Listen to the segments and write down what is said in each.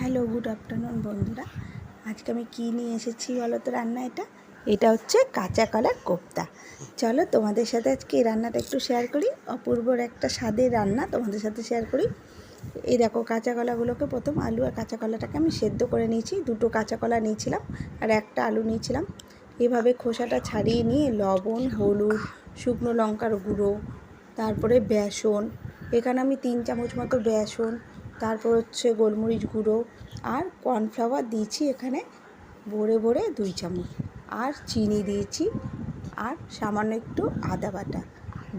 Hello, good afternoon বন্ধুরা। আজকে আমি কী নিয়ে এসেছি বলো তো রান্না এটা? এটা হচ্ছে কাঁচা কলার কোপ্তা। চলো তোমাদের সাথে আজকে এই রান্নাটা একটু শেয়ার করি। অপূর্বর একটা স্বাদের রান্না তোমাদের সাথে শেয়ার করি। এই দেখো, কাঁচা কলাগুলোকে প্রথম আলু আর কাঁচা কলাটাকে আমি সেদ্ধ করে নিয়েছি। দুটো কাঁচা কলা নিয়েছিলাম আর একটা আলু নিয়েছিলাম। এভাবে খোসাটা ছাড়িয়ে নিয়ে লবণ, হলুদ, শুকনো লঙ্কার গুঁড়ো, তারপরে বেসন। এখানে আমি তিন চামচ মতো বেসন তারপর হচ্ছে গোলমরিচ গুঁড়ো আর কর্নফ্লাওয়ার দিয়েছি এখানে ভরে ভরে দুই চামচ। আর চিনি দিয়েছি আর সামান্য একটু আদা বাটা।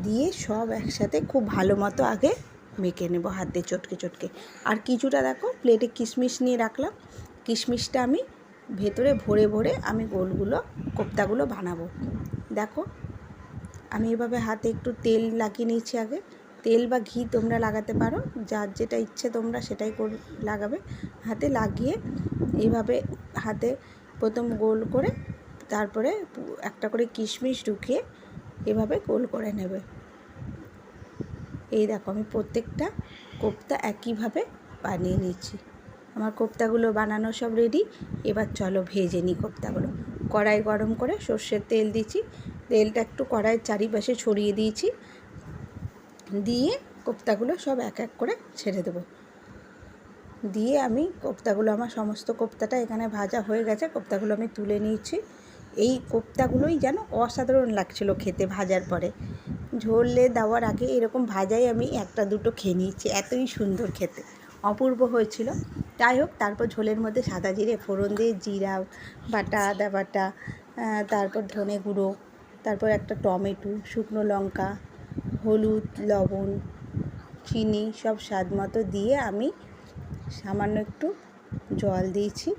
দিয়ে সব একসাথে খুব ভালো মতো আগে মেখে নেব হাত দিয়ে চটকে চটকে। আর কিছুটা দেখো প্লেটে কিশমিশ নিয়ে রাখলাম। কিশমিশটা আমি ভেতরে ভরে ভরে আমি গোলগুলো, কোপ্তাগুলো বানাবো। দেখো, আমি এভাবে হাতে একটু তেল লাগিয়ে নিয়েছি আগে। তেল বা ঘি তোমরা লাগাতে পারো, যার যেটা ইচ্ছে তোমরা সেটাই করে, লাগাবে। হাতে লাগিয়ে এইভাবে হাতে প্রথম গোল করে তারপরে একটা করে কিশমিশ ঢুকিয়ে এভাবে গোল করে নেবে। এই দেখো আমি প্রত্যেকটা কোপ্তা একইভাবে বানিয়ে নিচ্ছি আমার কোপ্তাগুলো বানানো সব রেডি এবার চলো ভেজে নিই কোপ্তাগুলো। কড়াই গরম করে সর্ষের তেল দিচ্ছি। তেলটা একটু কড়াইয়ের চারিপাশে ছড়িয়ে দিয়েছি। দিয়ে কোপ্তাগুলো সব এক এক করে ছেড়ে দেবো। দিয়ে আমি কোপ্তাগুলো, আমার সমস্ত কোপ্তাটা এখানে ভাজা হয়ে গেছে, কোপ্তাগুলো আমি তুলে নিয়েছি। এই কোপ্তাগুলোই যেন অসাধারণ লাগছিল খেতে ভাজার পরে। ঝোলে দেওয়ার আগে এরকম ভাজাই আমি একটা দুটো খেয়ে নিয়েছি, এতই সুন্দর খেতে। অপূর্ব হয়েছিল। যাই হোক, তারপর ঝোলের মধ্যে সাদা জিরে, ফোড়ন দিয়ে জিরা, বাটা, আদা বাটা তারপর ধনে গুঁড়ো, তারপর একটা টমেটো, শুকনো লঙ্কা হলুদ, লবণ, চিনি সব স্বাদ মতো দিয়ে আমি সামান্য একটু জল দিয়েছি।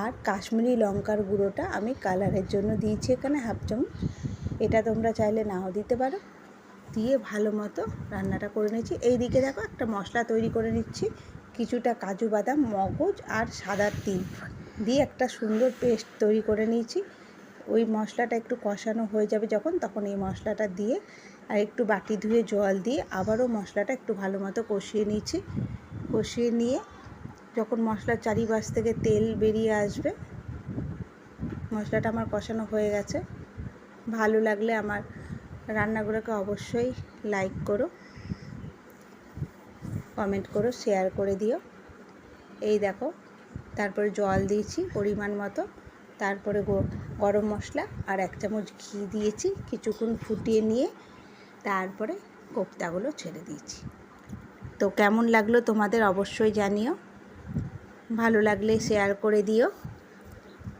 আর কাশ্মীরি লঙ্কার গুঁড়োটা আমি কালারের জন্য দিয়েছি এখানে হাফ চামচ। এটা তোমরা চাইলে নাও দিতে পারো। দিয়ে ভালো মতো রান্নাটা করে নিচ্ছি এই দিকে দেখো একটা মশলা তৈরি করে নিচ্ছি। কিছুটা কাজু বাদাম, মগজ আর সাদা তিল। দিয়ে একটা সুন্দর পেস্ট তৈরি করে নিয়েছি। ওই মশলাটা একটু কষানো হয়ে যাবে যখন, তখন এই মশলাটা দিয়ে আর একটু বাটি ধুয়ে জল দিয়ে আবারও মশলাটা একটু ভালো মতো কষিয়ে নিচ্ছি। কষিয়ে নিয়ে যখন মশলার চারিপাশ থেকে তেল বেরিয়ে আসবে, মশলাটা আমার কষানো হয়ে গেছে। ভালো লাগলে আমার রান্নাগুলোকে অবশ্যই লাইক করো, কমেন্ট করো, শেয়ার করে দিও। এই দেখো, তারপরে জল দিয়েছি পরিমাণ মতো। তারপরে গরম মশলা আর এক চামচ ঘি দিয়েছি, কিছুক্ষণ ফুটিয়ে নিয়ে তারপরে কোপ্তাগুলো ছেড়ে দিয়েছি। তো কেমন লাগল তোমাদের অবশ্যই জানিও। ভালো লাগলে শেয়ার করে দিও।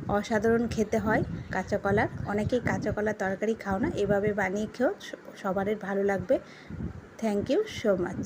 অসাধারণ খেতে হয় কাঁচা কলার। অনেকেই কাঁচা কলার তরকারি খাও না, এভাবে বানিয়ে খেও সবারই ভালো লাগবে। Thank you so much